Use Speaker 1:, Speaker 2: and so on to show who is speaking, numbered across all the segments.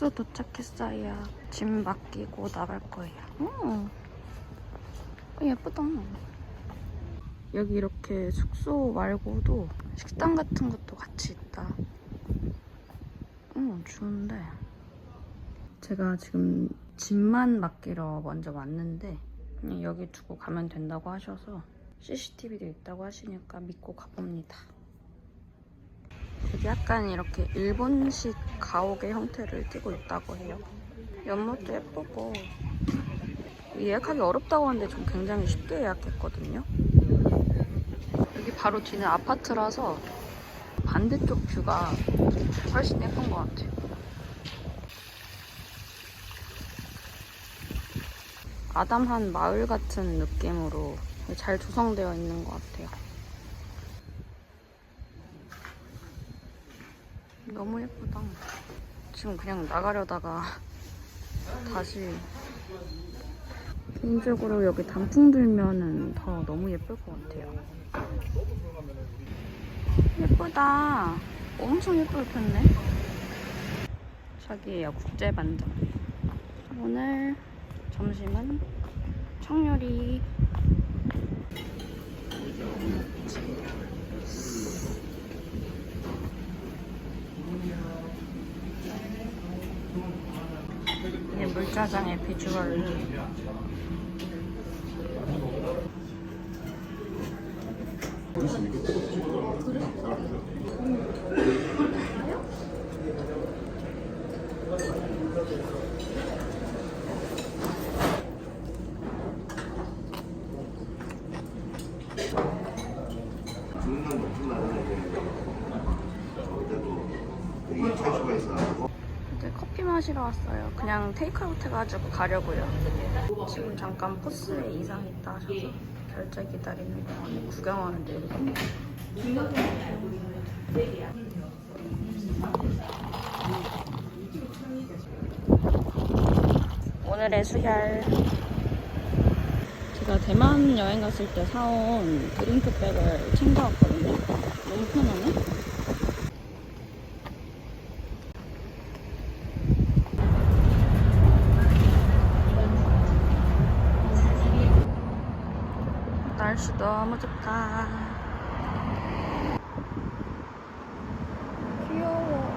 Speaker 1: 숙소 도착했어요. 짐 맡기고 나갈 거예요. 음. 어, 예쁘다. 여기 이렇게 숙소 말고도 식당 같은 것도 같이 있다. 음, 좋은데. 제가 지금 짐만 맡기러 먼저 왔는데 여기 두고 가면 된다고 하셔서 CCTV도 있다고 하시니까 믿고 가봅니다. 여기 약간 이렇게 일본식 가옥의 형태를 띠고 있다고 해요. 연못도 예쁘고 예약하기 어렵다고 하는데 좀 굉장히 쉽게 예약했거든요. 여기 바로 뒤는 아파트라서 반대쪽 뷰가 훨씬 예쁜 것 같아요. 아담한 마을 같은 느낌으로 잘 조성되어 있는 것 같아요. 너무 예쁘다. 지금 그냥 나가려다가 다시 개인적으로 여기 단풍 들면은 더 너무 예쁠 것 같아요. 예쁘다. 엄청 예쁘게 폈네. 저기에요, 국제반점. 오늘 점심은 청요리. 이게 물짜장의 비주얼. 이제 커피 마시러 왔어요. 그냥 테이크아웃 해가지고 가려고요. 지금 잠깐 포스에 이상 있다 하셔서 결제 기다리는 동안에 구경하는 중이에요. 오늘의 수혈. 제가 대만 여행 갔을 때 사온 드링크백을 챙겨왔거든요. 너무 편하네. 날씨 너무 좋다. 귀여워.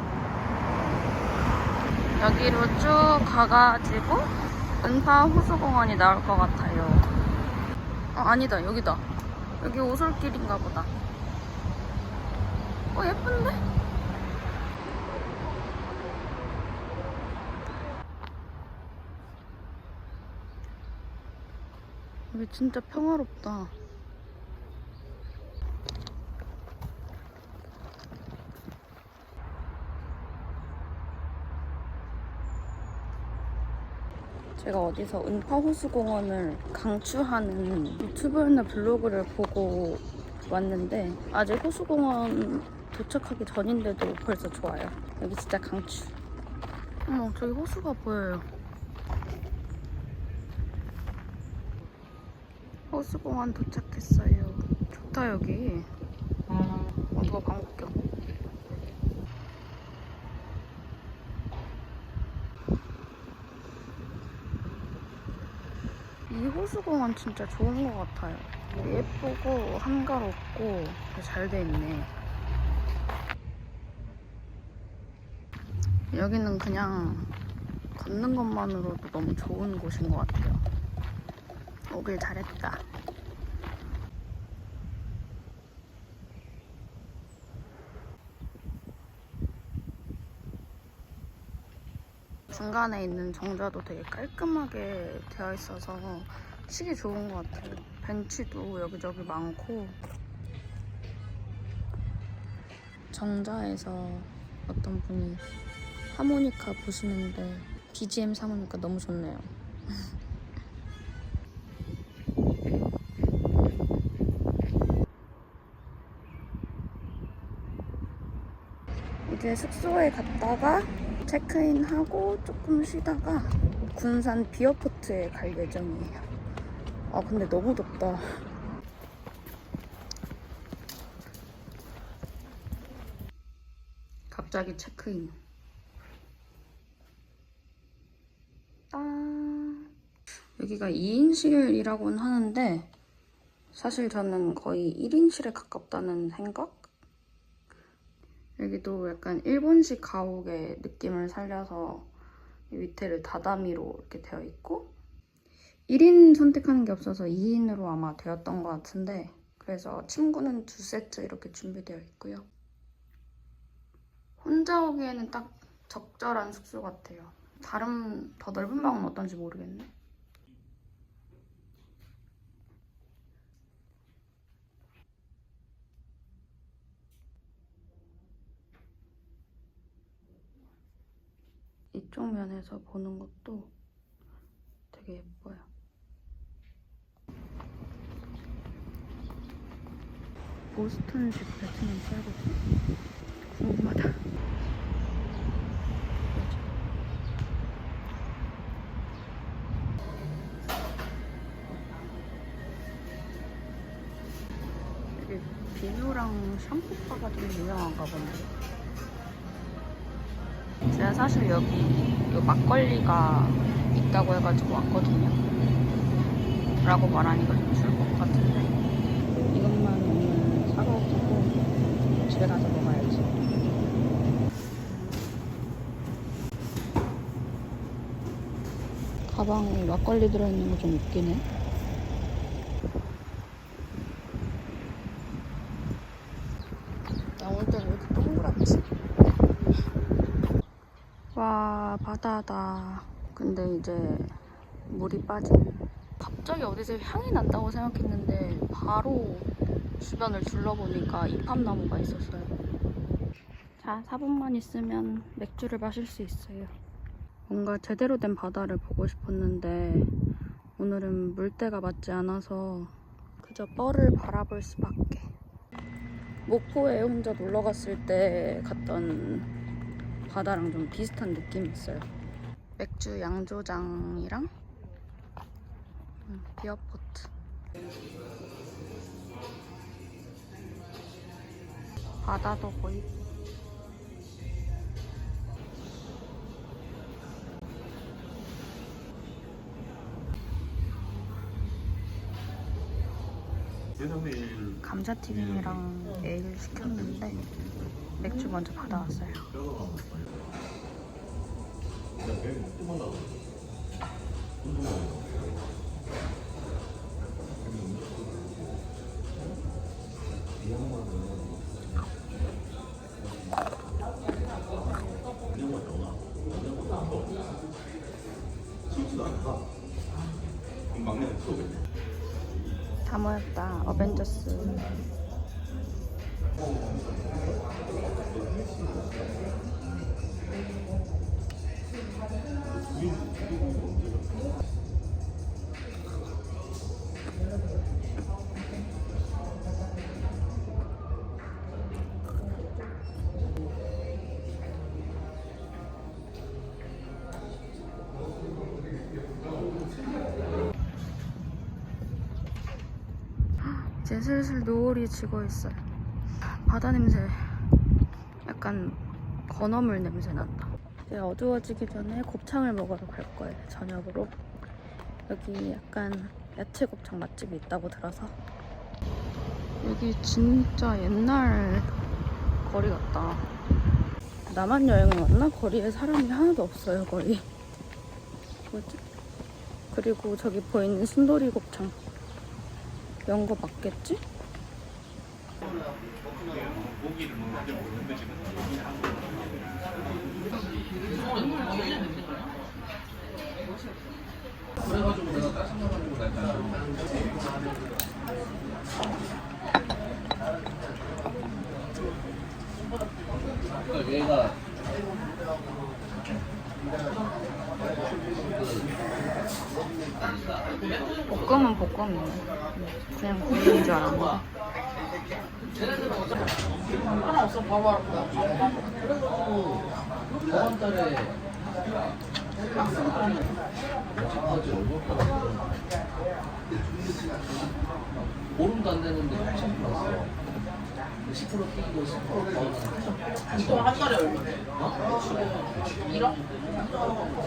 Speaker 1: 여기로 쭉 가가지고 은파 호수공원이 나올 것 같아요. 어, 아니다. 여기다. 여기 오솔길인가 보다. 어, 예쁜데? 여기 진짜 평화롭다. 제가 어디서 은파호수공원을 강추하는 유튜브나 블로그를 보고 왔는데 아직 호수공원 도착하기 전인데도 벌써 좋아요. 여기 진짜 강추. 어머, 저기 호수가 보여요. 호수공원 도착했어요. 좋다 여기. 어, 광고 껴. 이 호수공원 진짜 좋은 것 같아요. 예쁘고 한가롭고 잘 돼 있네. 여기는 그냥 걷는 것만으로도 너무 좋은 곳인 것 같아요. 오길 잘했다. 중간에 있는 정자도 되게 깔끔하게 되어 있어서 치기 좋은 것 같아요. 벤치도 여기저기 많고 정자에서 어떤 분이 하모니카 보시는데 BGM 사모니까 너무 좋네요. 이제 숙소에 갔다가 체크인하고 조금 쉬다가 군산 비어포트에 갈 예정이에요. 아 근데 너무 덥다. 갑자기 체크인. 딴. 여기가 2인실이라고는 하는데 사실 저는 거의 1인실에 가깝다는 생각? 여기도 약간 일본식 가옥의 느낌을 살려서 이 밑에를 다다미로 이렇게 되어 있고 1인 선택하는 게 없어서 2인으로 아마 되었던 것 같은데 그래서 침구는 두 세트 이렇게 준비되어 있고요. 혼자 오기에는 딱 적절한 숙소 같아요. 다른 더 넓은 방은 어떤지 모르겠네. 이쪽 면에서 보는 것도 되게 예뻐요. 보스턴식 베트남 쌀국수? 궁금하다. 이게 비누랑 샴푸바가 좀 유명한가 본데. 제가 사실 여기 이 막걸리가 있다고 해가지고 왔거든요. 라고 말하니까 좀줄것 같은데. 사가지고 집에 가서 먹어야지. 가방에 막걸리 들어있는 거 좀 웃기네. 나 오늘 때왜 이렇게 동그랗지? 와 바다다 근데 이제 물이 빠진 갑자기 어디서 향이 난다고 생각했는데 바로 주변을 둘러보니까 이팝나무가 있었어요 자 4분만 있으면 맥주를 마실 수 있어요 뭔가 제대로 된 바다를 보고 싶었는데 오늘은 물때가 맞지 않아서 그저 뻘을 바라볼 수밖에 목포에 혼자 놀러 갔을 때 갔던 바다랑 좀 비슷한 느낌이 있어요. 맥주 양조장이랑 음, 비어포트. 바다도 보이고. 감자튀김이랑 에일 시켰는데 맥주 먼저 받아왔어요. 모였다. 어벤져스. 슬슬 노을이 지고 있어요. 바다 냄새 약간 건어물 냄새 난다. 이제 어두워지기 전에 곱창을 먹으러 갈 거예요. 저녁으로. 여기 약간 야채 곱창 맛집이 있다고 들어서. 여기 진짜 옛날 거리 같다. 나만 여행을 왔나? 거리에 사람이 하나도 없어요, 거의. 뭐지? 그리고 저기 보이는 순돌이 곱창. 이런 거 맞겠지? 볶음은 볶음이네. 그냥 구이인 줄 알았는데.
Speaker 2: 저번 달에 집까지 얼굴 보름도 안 됐는데 8천 플러스 10% 끼고 10% 더하면
Speaker 3: 이거 한 달에 얼마래?
Speaker 2: 어?
Speaker 3: 1억?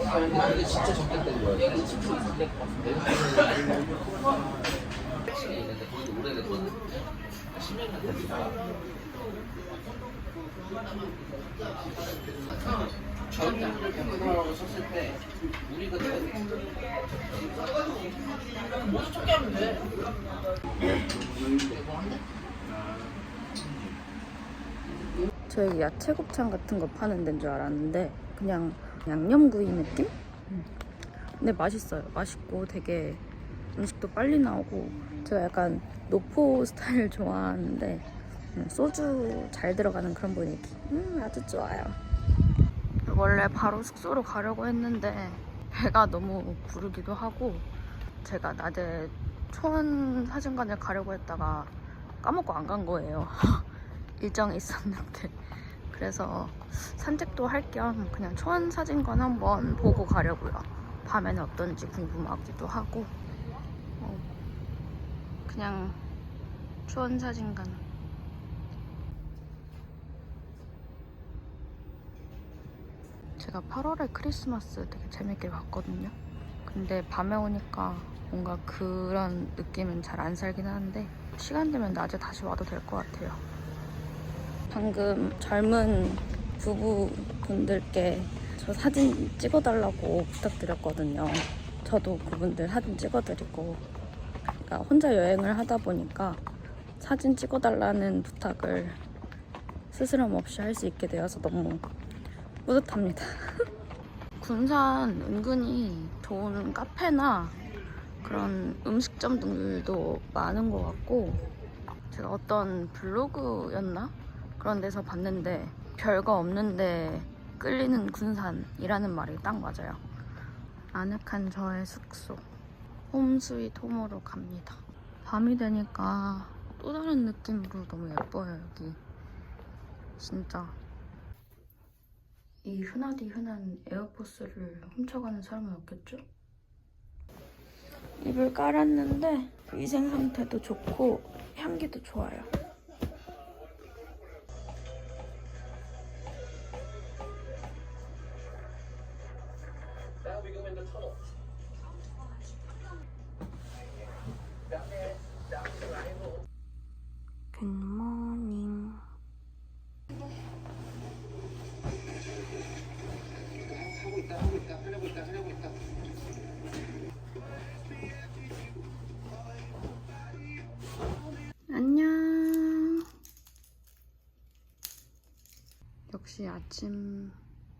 Speaker 2: 아 이게 진짜 적게 된 거야
Speaker 3: 여기 10% 있을 것 같은데.
Speaker 2: 확실히 있는데 거기 오래됐거든 10년 됐어
Speaker 3: 저희가 그거라고 썼을 때 우리 그때 모두 쫓게 하면 돼.
Speaker 1: 저 여기 야채 곱창 같은 거 파는 데인 줄 알았는데 그냥 양념구이 느낌? 음. 근데 맛있어요. 맛있고 되게 음식도 빨리 나오고 제가 약간 노포 스타일 좋아하는데 음, 소주 잘 들어가는 그런 분위기. 음, 아주 좋아요. 원래 바로 숙소로 가려고 했는데 배가 너무 부르기도 하고 제가 낮에 초원 사진관을 가려고 했다가 까먹고 안 간 거예요. 일정이 있었는데 그래서 산책도 할 겸 그냥 초원 사진관 한번 보고 가려고요. 밤에는 어떤지 궁금하기도 하고 어, 그냥 초원 사진관 제가 8월에 크리스마스 되게 재밌게 봤거든요. 근데 밤에 오니까 뭔가 그런 느낌은 잘 안 살긴 하는데 시간 되면 낮에 다시 와도 될 것 같아요. 방금 젊은 부부분들께 저 사진 찍어달라고 부탁드렸거든요. 저도 그분들 사진 찍어드리고 그러니까 혼자 여행을 하다 보니까 사진 찍어달라는 부탁을 스스럼 없이 할 수 있게 되어서 너무 뿌듯합니다. 군산 은근히 좋은 카페나 그런 음식점들도 많은 것 같고 제가 어떤 블로그였나? 그런 데서 봤는데 별거 없는데 끌리는 군산이라는 말이 딱 맞아요. 아늑한 저의 숙소 홈스윗 홈으로 갑니다. 밤이 되니까 또 다른 느낌으로 너무 예뻐요 여기. 진짜 이 흔하디 흔한 에어포스를 훔쳐가는 사람은 없겠죠? 입을 깔았는데 위생 상태도 좋고 향기도 좋아요. 안녕. 역시 아침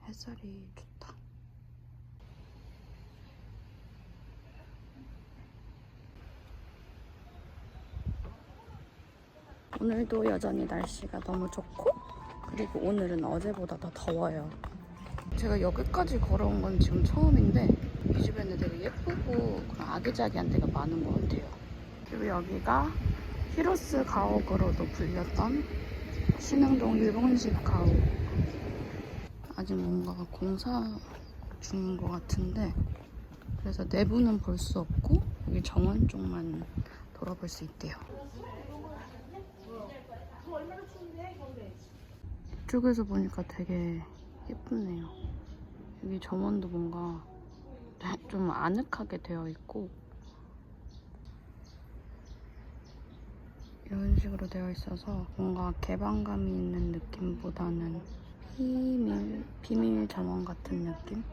Speaker 1: 햇살이 좋다. 오늘도 여전히 날씨가 너무 좋고 그리고 오늘은 어제보다 더 더워요. 제가 여기까지 걸어온 건 지금 처음인데 이 주변에 되게 예쁘고 그런 아기자기한 데가 많은 것 같아요. 그리고 여기가 히로스 가옥으로도 불렸던 신흥동 일본식 가옥. 아직 뭔가 공사 중인 것 같은데 그래서 내부는 볼 수 없고 여기 정원 쪽만 돌아볼 수 있대요. 이쪽에서 보니까 되게 예쁘네요. 여기 정원도 뭔가 좀 아늑하게 되어 있고 이런 식으로 되어 있어서 뭔가 개방감이 있는 느낌보다는 비밀, 비밀 정원 같은 느낌?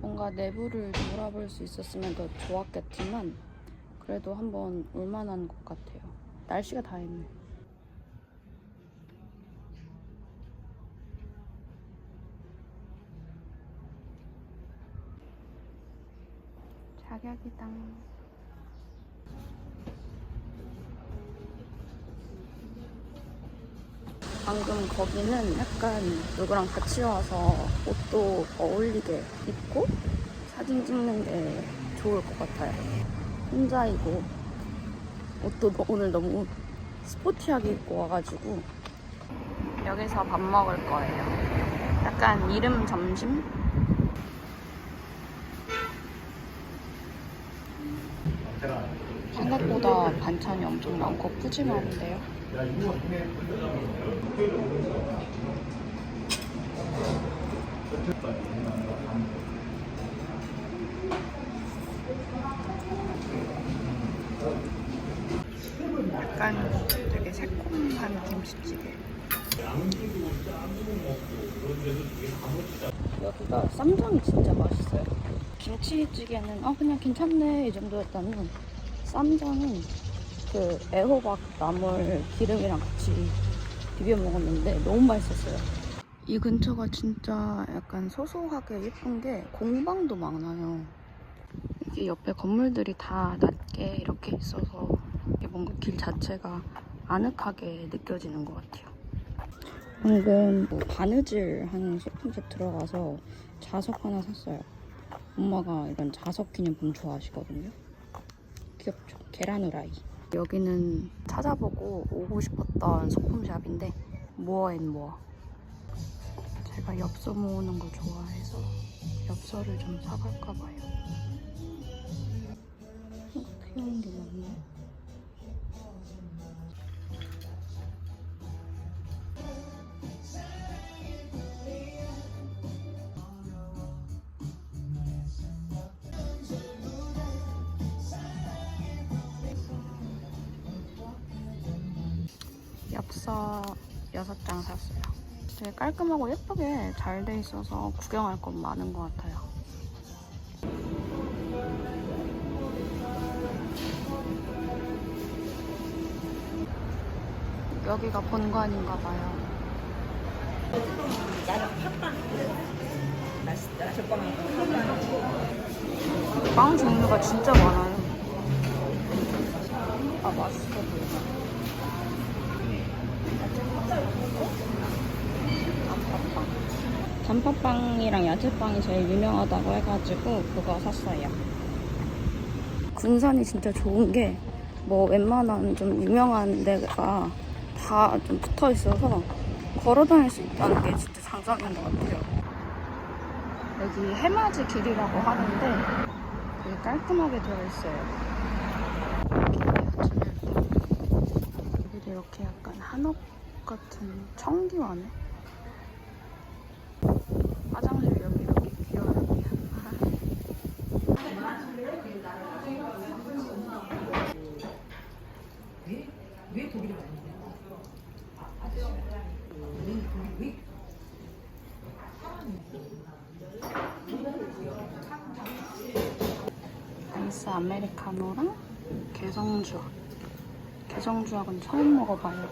Speaker 1: 뭔가 내부를 돌아볼 수 있었으면 더 좋았겠지만 그래도 한번 올만한 것 같아요. 날씨가 다 했네. 자격이다. 방금 거기는 약간 누구랑 같이 와서 옷도 어울리게 입고 사진 찍는 게 좋을 것 같아요. 혼자이고 옷도 너- 오늘 너무 스포티하게 입고 와가지고 여기서 밥 먹을 거예요. 약간 이름 점심? 생각보다 반찬이 엄청 많고 푸짐한데요. 약간 되게 새콤한 김치찌개. 여기가 쌈장이 진짜 맛있어요. 김치찌개는 아 그냥 괜찮네 이 정도였다면 쌈장은 그 애호박 나물 기름이랑 같이 비벼 먹었는데 너무 맛있었어요. 이 근처가 진짜 약간 소소하게 예쁜 게 공방도 많아요. 이게 옆에 건물들이 다 낮게 이렇게 있어서 뭔가 길 자체가 아늑하게 느껴지는 것 같아요. 방금 뭐 바느질 하는 소품샵 들어가서 자석 하나 샀어요. 엄마가 이런 자석 기념품 좋아하시거든요. 귀엽죠? 계란 후라이. 여기는 찾아보고 오고 싶었던 소품샵인데 모어앤모어. 제가 엽서 모으는 걸 좋아해서 엽서를 좀 사갈까 봐요. 어, 귀여운 게 많네. 엽서 6장 샀어요. 되게 깔끔하고 예쁘게 잘 돼 있어서 구경할 건 많은 것 같아요. 여기가 본관인가 봐요. 빵 종류가 진짜 많아요. 아, 맛있어 보인다. 단팥빵. 단팥빵이랑 야채빵이 제일 유명하다고 해가지고 그거 샀어요. 군산이 진짜 좋은 게 뭐 웬만한 좀 유명한 데가 다 좀 붙어 있어서 걸어 다닐 수 있다는 게 진짜 장점인 것 같아요. 여기 해맞이 길이라고 하는데 되게 깔끔하게 되어 있어요. 여기도 이렇게 약간 한옥 같은 청기와네. 화장실 여기 이렇게 비어있네요. 아메리카노랑 개성주악. 개성주악은 처음 먹어봐요.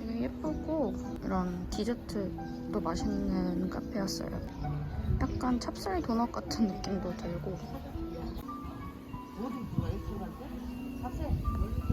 Speaker 1: 되게 예쁘고 이런 디저트도 맛있는 카페였어요. 약간 찹쌀 도넛 같은 느낌도 들고 어디 좋아? 이쪽한테? 자세.